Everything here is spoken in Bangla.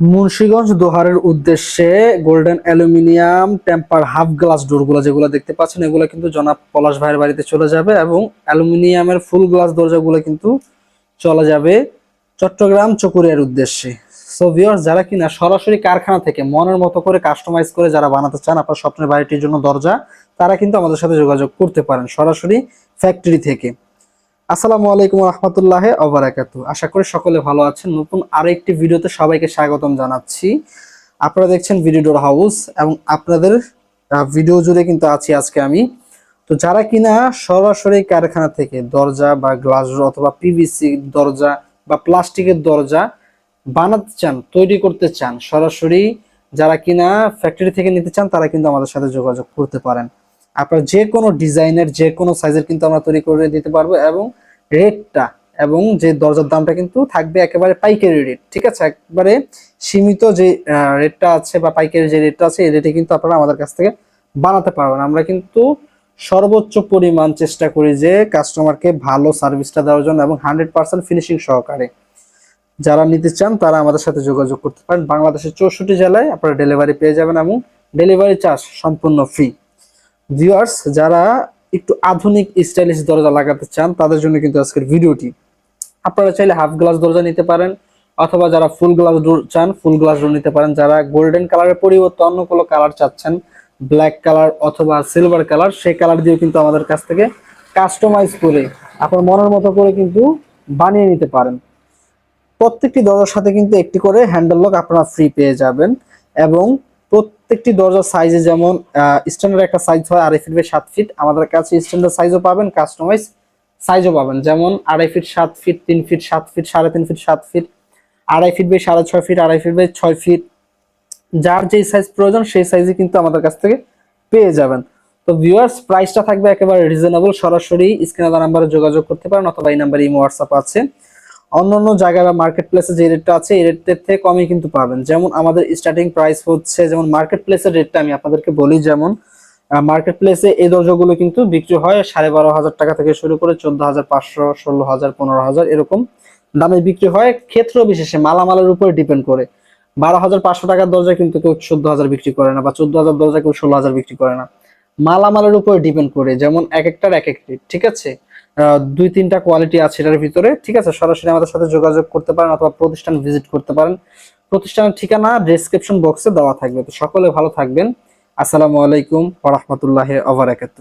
মুন্সিগঞ্জ দোহারের উদ্দেশ্যে golden aluminium, temper half glass ডোরগুলো যেগুলো দেখতে পাচ্ছেন, এগুলো কিন্তু জনাব পলাশ ভাইয়ের বাড়িতে চলে যাবে এবং অ্যালুমিনিয়ামের ফুল গ্লাস দরজাগুলো কিন্তু চলে যাবে চট্টগ্রাম চকুরিয়ার উদ্দেশ্যে। সো ভিউয়ার্স যারা কিনা সরাসরি কারখানা থেকে মনের মতো করে কাস্টমাইজ করে যারা বানাতে চান আপনার স্বপ্নের বাড়িটির জন্য দরজা, তারা কিন্তু আমাদের সাথে যোগাযোগ করতে পারেন সরাসরি ফ্যাক্টরি থেকে। আসসালামু আলাইকুম রহমতুল্লাহ অবরাকাতু আশা করি সকলে ভালো আছেন। নতুন আরও একটি ভিডিওতে সবাইকে স্বাগতম জানাচ্ছি। আপনারা দেখছেন ভিডিও ডোর হাউস এবং আপনাদের ভিডিও জুড়ে কিন্তু আছি আজকে আমি। তো যারা কিনা সরাসরি কারখানা থেকে দরজা বা গ্লাস অথবা পিভিসি দরজা বা প্লাস্টিকের দরজা বানাতে চান, তৈরি করতে চান, সরাসরি যারা কিনা ফ্যাক্টরি থেকে নিতে চান, তারা কিন্তু আমাদের সাথে যোগাযোগ করতে পারেন। আপনার যে কোনো ডিজাইনের যে কোনো সাইজের কিন্তু আমরা তৈরি করে দিতে পারব এবং রেটটা এবং যে দরজার দামটা কিন্তু থাকবে একেবারে পাইকারি রেট ঠিক আছে? একবারে সীমিত যে রেটটা আছে বা পাইকারি যে রেটটা আছে, এই রেটে কিন্তু আপনারা আমাদের কাছ থেকে বানাতে পারবেন। আমরা কিন্তু সর্বোচ্চ পরিমাণ চেষ্টা করি যে কাস্টমারকে ভালো সার্ভিসটা দেওয়ার জন্য এবং হান্ড্রেড পার্সেন্ট ফিনিশিং সহকারে। যারা নিতে চান, তারা আমাদের সাথে যোগাযোগ করতে পারেন। বাংলাদেশের চৌষট্টি জেলায় আপনারা ডেলিভারি পেয়ে যাবেন এবং ডেলিভারি চার্জ সম্পূর্ণ ফ্রি ভিউয়ার্স যারা একটু আধুনিক স্টাইলিশ দরজা লাগাতে চান, তাদের জন্য কিন্তু আজকের ভিডিওটি। আপনারা চাইলে হাফ গ্লাস দরজা নিতে পারেন, অথবা যারা ফুল গ্লাস চান ফুল গ্লাস ডোর নিতে পারেন। যারা গোল্ডেন কালারের পরিবর্তে অন্য কোনো কালার চাচ্ছেন ব্ল্যাক কালার অথবা সিলভার কালার সেই কালার দিয়েও কিন্তু আমাদের কাছ থেকে কাস্টমাইজ করে আপনার মনের মতো করে কিন্তু বানিয়ে নিতে পারেন। প্রত্যেকটি দরজার সাথে কিন্তু একটি করে হ্যান্ডেল লক আপনারা ফ্রি পেয়ে যাবেন এবং প্রত্যেকটি দরজার সাইজে যেমন স্ট্যান্ডার্ড একটা সাইজ হয় আড়াই ফিট বাই সাত ফিট আমাদের কাছে স্ট্যান্ডার্ড সাইজও পাবেন কাস্টমাইজ সাইজও পাবেন। যেমন আড়াই ফিট সাত ফিট তিন ফিট সাত ফিট সাড়ে তিন ফিট সাত ফিট আড়াই ফিট বাই সাড়ে ছয় ফিট আড়াই ফিট বাই ছয় ফিট যার যেই সাইজ প্রয়োজন, সেই সাইজে কিন্তু আমাদের কাছ থেকে পেয়ে যাবেন। তো ভিউয়ার্স প্রাইসটা থাকবে একেবারে রিজনেবল সরাসরি স্ক্রিনে নাম্বারে যোগাযোগ করতে পারেন অথবা এই নাম্বারে ইমো হোয়াটসঅ্যাপ আছে। অন্যান্য জায়গায় বা মার্কেট প্লেসে যে রেটটা আছে, এই রেটের থেকে কমই কিন্তু পাবেন। যেমন আমাদের স্টার্টিং প্রাইস হচ্ছে, যেমন মার্কেট প্লেসের রেটটা আমি আপনাদেরকে বলি, যেমন মার্কেট প্লেসে এই দরজাগুলো কিন্তু বিক্রি হয় সাড়ে বারো হাজার টাকা থেকে শুরু করে চোদ্দ হাজার পাঁচশো, ষোলো হাজার, পনেরো হাজার এরকম দামে বিক্রি হয়। ক্ষেত্র বিশেষে মালামালের উপরে ডিপেন্ড করে। বারো হাজার পাঁচশো টাকার দরজা কিন্তু কেউ চোদ্দ হাজার বিক্রি করে না বা চোদ্দ হাজার দরজা কেউ ষোলো হাজার বিক্রি করে না। মালামালের উপর ডিপেন্ড করে, যেমন এক একটার এক এক রেট ঠিক আছে? দুই, তিনটা কোয়ালিটি আছে এটার ভিতরে, ঠিক আছে? সরাসরি আমাদের সাথে যোগাযোগ করতে পারেন অথবা প্রতিষ্ঠান ভিজিট করতে পারেন। প্রতিষ্ঠানের ঠিকানা ডেসক্রিপশন বক্সে দেওয়া থাকবে। তো সকলে ভালো থাকবেন। আসসালামু আলাইকুম ওরহমতুল্লাহ বারাকাতুহু।